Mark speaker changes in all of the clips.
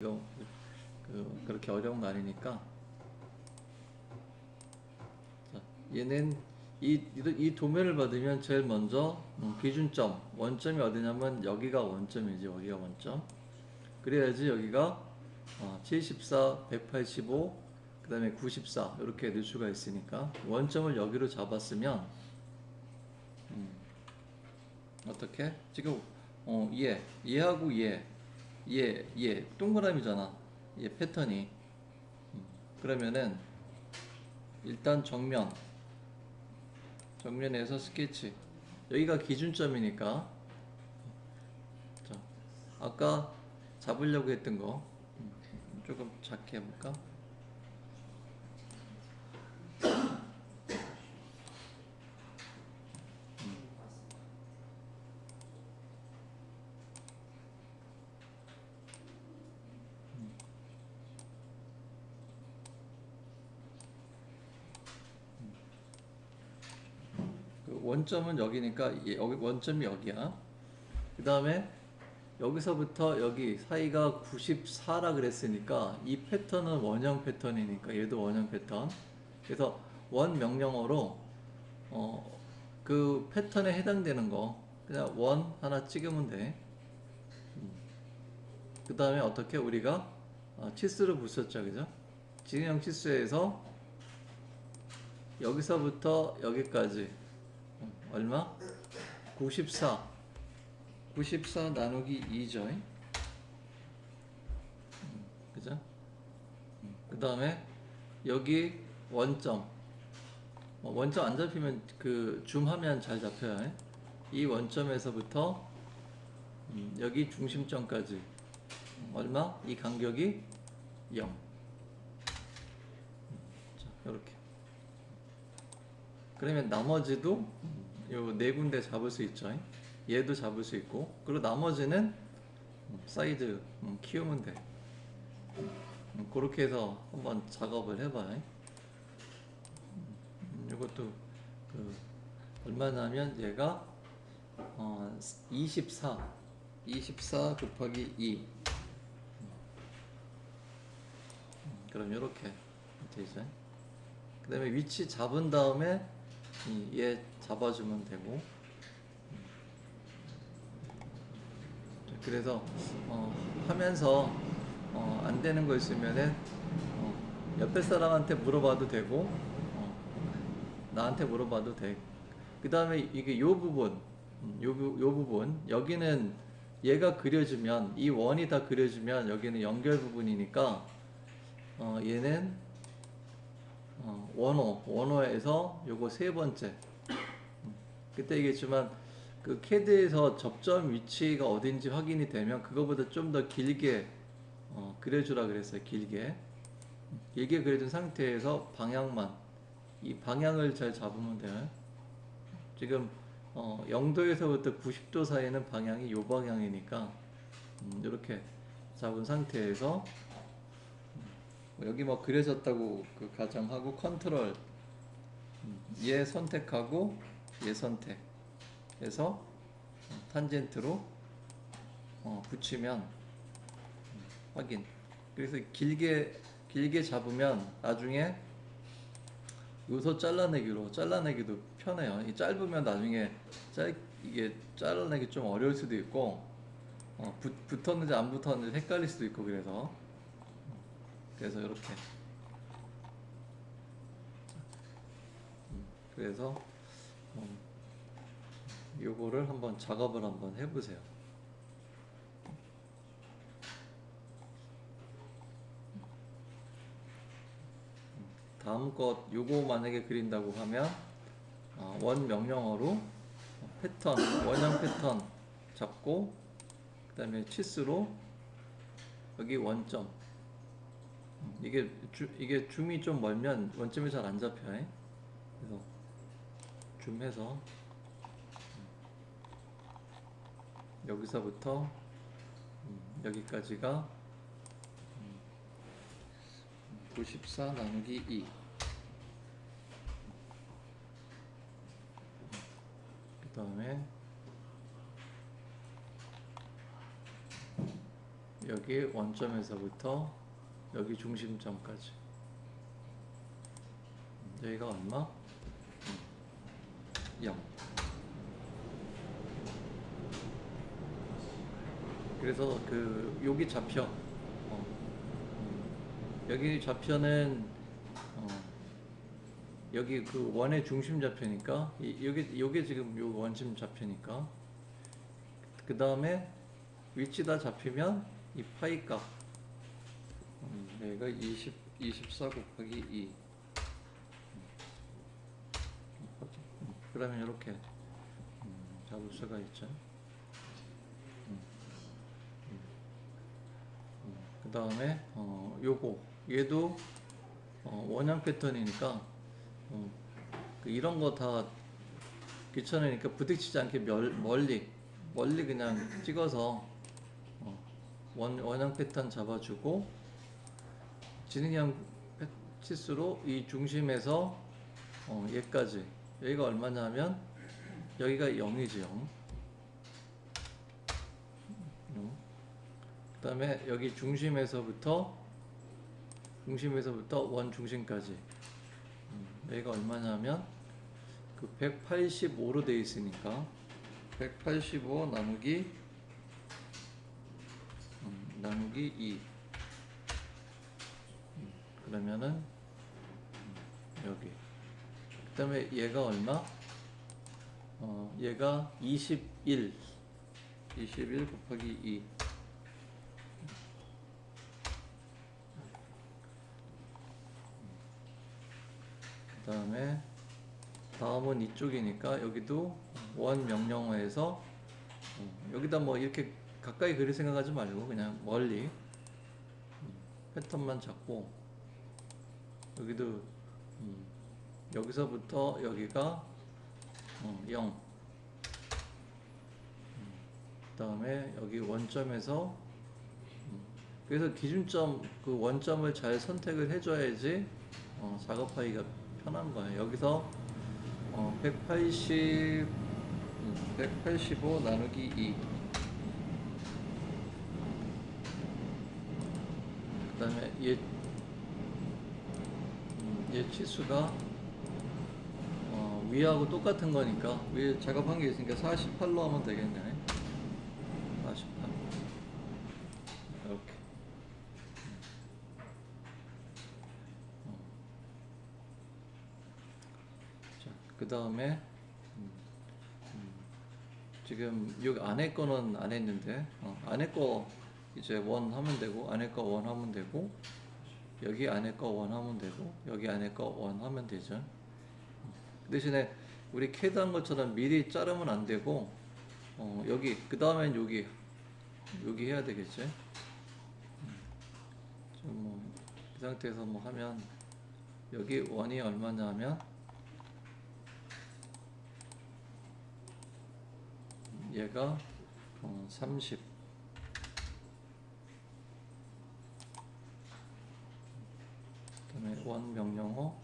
Speaker 1: 이거 그 그렇게 어려운 거 아니니까. 자, 얘는 이, 이, 이 도면을 받으면 제일 먼저 음, 기준점 원점이 어디냐면 여기가 원점이지 여기가 원점. 그래야지 여기가 어, 74, 185, 그 다음에 94 이렇게 넣을 수가 있으니까 원점을 여기로 잡았으면 음, 어떻게? 지금 어, 얘, 얘하고 얘, 얘, 얘 동그라미잖아. 얘 패턴이. 음, 그러면은 일단 정면, 정면에서 스케치. 여기가 기준점이니까. 자, 아까 잡으려고 했던 거 음, 조금 작게 해볼까? 그 원점은 여기니까 예, 여기 원점이 여기야. 그 다음에 여기서부터 여기 사이가 94라 그랬으니까 이 패턴은 원형 패턴이니까 얘도 원형 패턴. 그래서 원 명령어로 어, 그 패턴에 해당되는 거 그냥 원 하나 찍으면 돼. 그 다음에 어떻게 우리가 어, 치수를 붙였죠, 그죠? 진형 치수에서 여기서부터 여기까지 음, 얼마? 94 94 나누기 2죠 음, 그죠? 그 다음에 여기 원점 어, 원점 안 잡히면 그 줌하면 잘 잡혀요 예? 이 원점에서부터 음, 여기 중심점까지 음, 얼마? 이 간격이 0 자, 이렇게 그러면 나머지도 요 네 군데 잡을 수 있죠. 얘도 잡을 수 있고 그리고 나머지는 사이즈 음, 키우면 돼. 음, 그렇게 해서 한번 작업을 해봐요. 음, 이것도 그 얼마냐면 얘가 어, 24 24 곱하기 2 음, 그럼 이렇게 되죠. 그 다음에 위치 잡은 다음에 이- 얘 잡아주면 되고. 자, 그래서 어, 하면서 어, 안 되는 거 있으면은 어, 옆에 사람한테 물어봐도 되고 어, 나한테 물어봐도 돼. 그 다음에 이게 요 부분, 음, 요, 부- 요 부분. 여기는 얘가 그려지면 이 원이 다 그려지면 여기는 연결 부분이니까 어, 얘는 어, 원호, 원호에서 요거 세 번째. 음, 그때 얘기했지만 그 캐드에서 접점 위치가 어딘지 확인이 되면 그거보다 좀 더 길게 어, 그려주라 그랬어요. 길게. 음, 길게 그려준 상태에서 방향만 이 방향을 잘 잡으면 돼요. 지금 어, 0도에서부터 90도 사이는 방향이 요 방향이니까 음, 이렇게 잡은 상태에서 뭐 여기 뭐 그려졌다고 그 가정하고 컨트롤 음, 얘 선택하고 얘 선택 해서 탄젠트로 어, 붙이면 음, 확인. 그래서 길게 길게 잡으면 나중에 요소 잘라내기로 잘라내기도 편해요. 이 짧으면 나중에 짧 이게 잘라내기 좀 어려울 수도 있고 어, 붙, 붙었는지 안 붙었는지 헷갈릴 수도 있고 그래서 그래서 이렇게 음, 그래서 음, 요거를 한번 작업을 한번 해보세요. 음, 다음 것 요거 만약에 그린다고 하면 어, 원 명령어로 패턴 원형 패턴 잡고 그 다음에 치수로 여기 원점 음, 이게 주, 이게 줌이 좀 멀면 원점이 잘 안 잡혀. 요 그래서 줌해서 음, 여기서부터 음, 여기까지가 음, 94 나누기 2. 그 다음에 여기 원점에서부터 여기 중심점까지. 음, 여기가 얼마? 음, 0 그래서 그 여기 좌표 어, 음, 여기 좌표는 어, 여기 그 원의 중심 좌표니까 이, 여기 요게 지금 요 원심 좌표니까. 그 다음에 위치다 잡히면 이 파이 값 음, 여기가 20, 24 곱하기 2 음, 그러면 이렇게 음, 잡을 수가 있죠. 그 다음에 어, 요거. 얘도 어, 원형 패턴이니까 어, 그 이런 거 다 귀찮으니까 부딪히지 않게 멸, 멀리 멀리 그냥 찍어서 어, 원, 원형 패턴 잡아주고 패- 치수로 이 중심에서 어, 얘까지. 여기가 얼마냐면 여기가 0이지 0그 다음에 여기 중심에서부터 중심에서부터 원 중심까지. 음, 여기가 얼마냐면 그 185로 돼 있으니까 185 나누기 음, 나누기 2 음, 그러면은 음, 여기. 그 다음에 얘가 얼마? 어, 얘가 21 21 곱하기 2 그 다음에 다음은 이쪽이니까 여기도 원 명령어에서 어, 여기다 뭐 이렇게 가까이 그릴 생각하지 말고 그냥 멀리 음, 패턴만 잡고 여기도 음, 여기서부터 여기가 어, 0. 음, 그 다음에 여기 원점에서 음, 그래서 기준점 그 원점을 잘 선택을 해줘야지 어, 작업하기가 편한 거예요. 여기서 어, 180, 음, 185 나누기 2. 그 다음에 얘, 음, 얘 치수가 어, 위하고 똑같은 거니까 위에 작업한 게 있으니까 48로 하면 되겠네. 48. 이렇게. 자, 그 다음에 지금 여기 안에 거는 안 했는데 어, 안에 거 이제 원 하면 되고 안에 거 원 하면 되고 여기 안에 거 원 하면 되고 여기 안에 거 원 하면 되죠. 그 대신에 우리 캐드 한 것처럼 미리 자르면 안 되고 어, 여기 그 다음엔 여기 여기 해야 되겠지. 좀뭐 이 상태에서 뭐 하면 여기 원이 얼마냐면 얘가 어, 30 그 다음에 원 명령어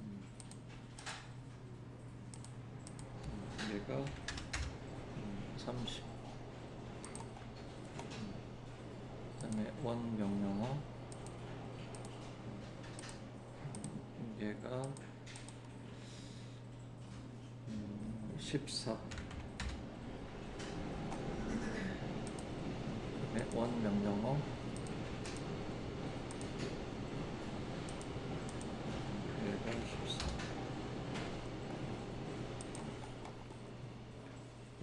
Speaker 1: 음, 음, 얘가 음, 30 음, 그다음에 원 명령어 음, 얘가 음, 14 그다음에 원 명령어 얘가 14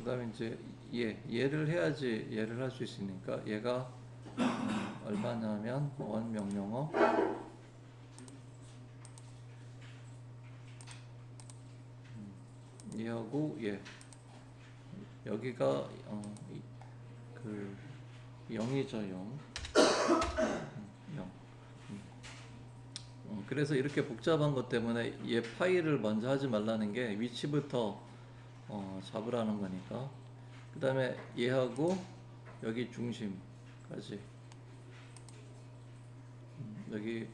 Speaker 1: 그다음에 이제 얘 얘를 해야지 얘를 할 수 있으니까 얘가 음, 얼마냐면 원 명령어. 음, 얘하고 얘. 여기가 어, 이, 그 0이죠 0 음, 0 음. 어, 그래서 이렇게 복잡한 것 때문에 얘 파일을 먼저 하지 말라는 게 위치부터 어, 잡으라는 거니까. 그 다음에 얘하고 여기 중심까지. 음, 여기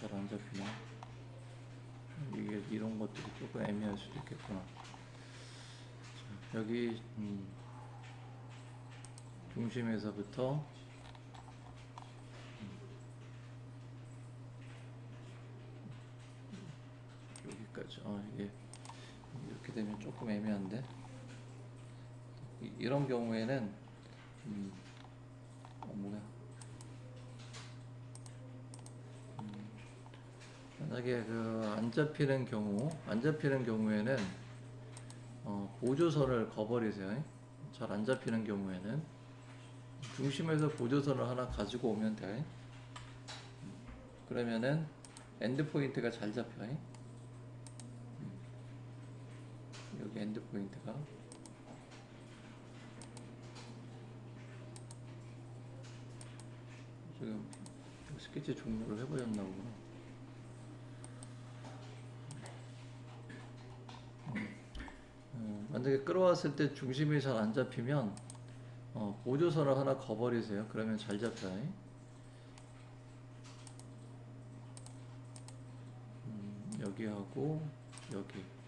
Speaker 1: 잘안 잡히나? 이게 이런 것들이 조금 애매할 수도 있겠구나. 자, 여기 음, 중심에서부터 음, 여기까지 어 이게 이렇게 되면 조금 애매한데 이, 이런 경우에는 음, 어 뭐야 음, 만약에 그 안 잡히는 경우 안 잡히는 경우에는 어, 보조선을 거버리세요. 잘 안 잡히는 경우에는 중심에서 보조선을 하나 가지고 오면 돼. 그러면은 엔드 포인트가 잘 잡혀. 음. 여기 엔드 포인트가 지금 스케치 종료를 해버렸나 보구나. 음, 만약에 끌어왔을 때 중심이 잘 안 잡히면 어, 보조선을 하나 거버리세요. 그러면 잘 잡혀요. 음, 여기하고 여기 어,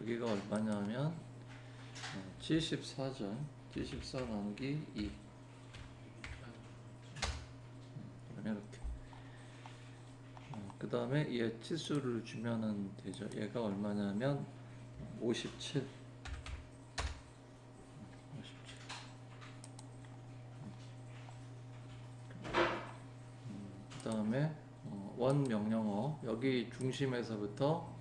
Speaker 1: 여기가 얼마냐면 어, 74점 74 나누기 2 음, 그러면 이렇게 그 다음에 얘 치수를 주면은 되죠. 얘가 얼마냐면 57. 57. 그 다음에 어, 원 명령어 여기 중심에서부터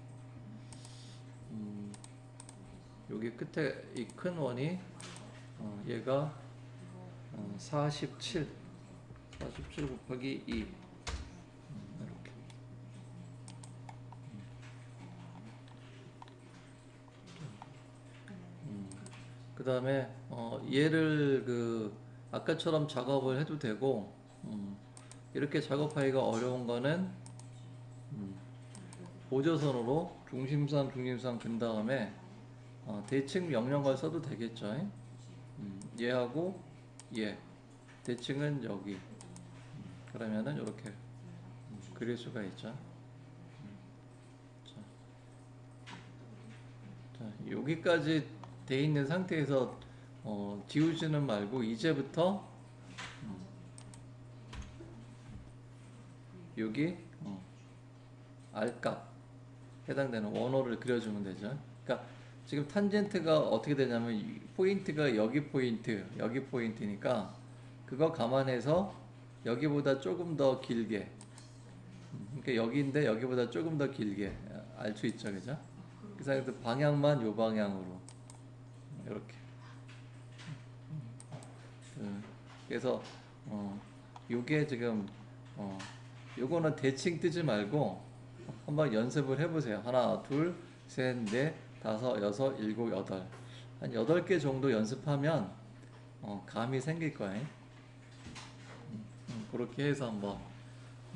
Speaker 1: 여기 끝에 이 큰 원이 어, 얘가 어, 47 47 곱하기 2 음, 이렇게. 그 다음에 어, 얘를 그 아까처럼 작업을 해도 되고 음, 이렇게 작업하기가 어려운 거는 음, 보조선으로 중심선 중심선 근 다음에 어, 대칭 명령어를 써도 되겠죠? 음, 얘하고 얘 대칭은 여기. 음, 그러면은 이렇게 음, 그릴 수가 있죠? 음, 자, 자, 여기까지 돼 있는 상태에서 어, 지우지는 말고 이제부터 음, 여기 어, R값 해당되는 원호를 그려주면 되죠. 그러니까 지금 탄젠트가 어떻게 되냐면 이 포인트가 여기 포인트, 여기 포인트니까 그거 감안해서 여기보다 조금 더 길게 음, 그러니까 여기인데 여기보다 조금 더 길게 알 수 있죠, 그죠? 그래서 방향만 요 방향으로 이렇게. 음, 그래서 어 요게 지금 어 요거는 대칭 뜨지 말고 한번 연습을 해보세요. 하나, 둘, 셋, 넷, 다섯, 여섯, 일곱, 여덟. 한 여덟 개 정도 연습하면 어 감이 생길 거예요. 음, 음, 그렇게 해서 한번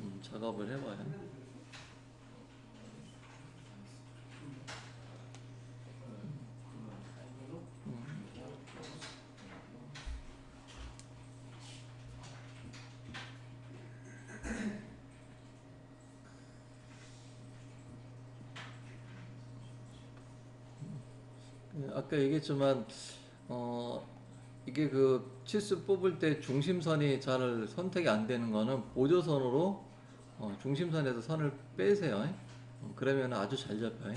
Speaker 1: 음, 작업을 해봐요. 그 아까 얘기했지만 어 이게 그 치수 뽑을 때 중심선이 잘 선택이 안 되는 거는 보조선으로 어 중심선에서 선을 빼세요. 어, 그러면 아주 잘 잡혀요.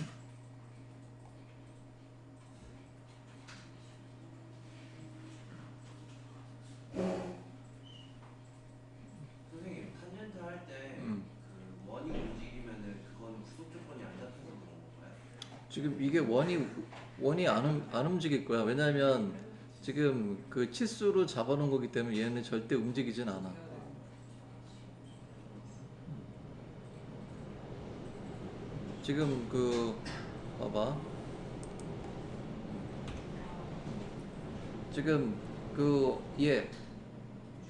Speaker 2: 선생님 탄젠트 할 때
Speaker 1: 음.
Speaker 2: 그 원이 움직이면은 그거는 구속 조건이 안 잡혀서 그런 건가요?
Speaker 1: 지금 이게 원이 원이 안, 움- 안 움직일 거야. 왜냐면 지금 그 치수로 잡아놓은 거기 때문에 얘는 절대 움직이진 않아. 지금 그 봐봐. 지금 그얘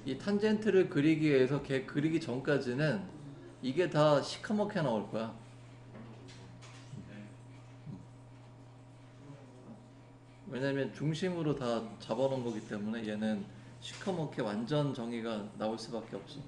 Speaker 1: 이 탄젠트를 그리기 위해서 걔 그리기 전까지는 이게 다 시커멓게 나올 거야. 왜냐면 중심으로 다 잡아놓은 거기 때문에 얘는 시커멓게 완전 정의가 나올 수밖에 없어.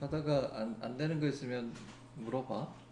Speaker 1: 하다가 안, 안 되는 거 있으면 물어봐.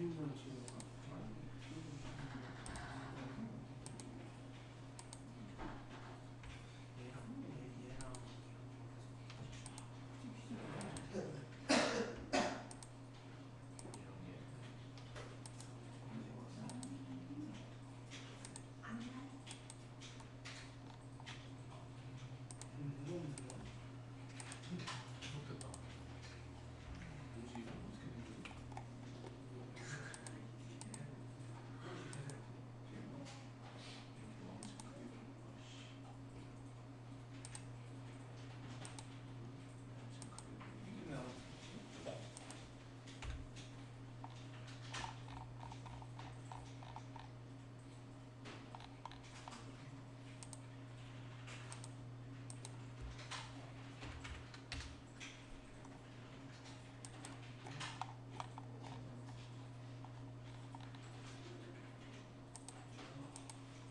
Speaker 3: 부인선 치료가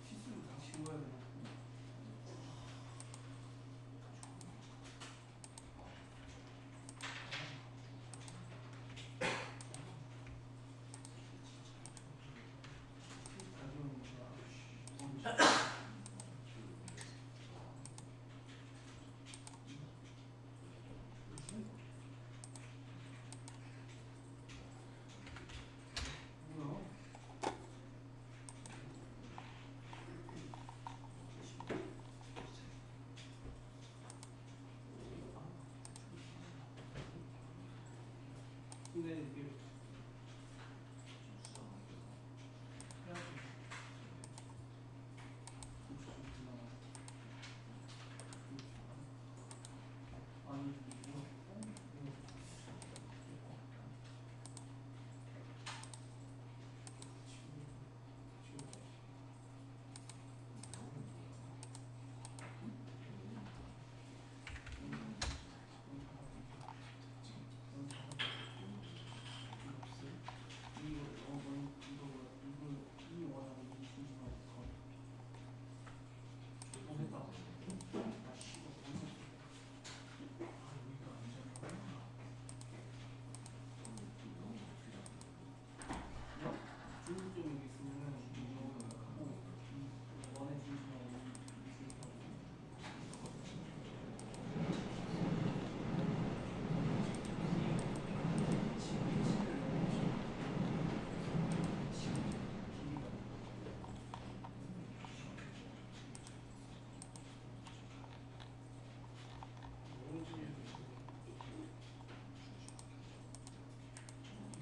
Speaker 3: 시스루 다 지워야 되나? 뭐야? 근데 이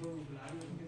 Speaker 3: vocabulario.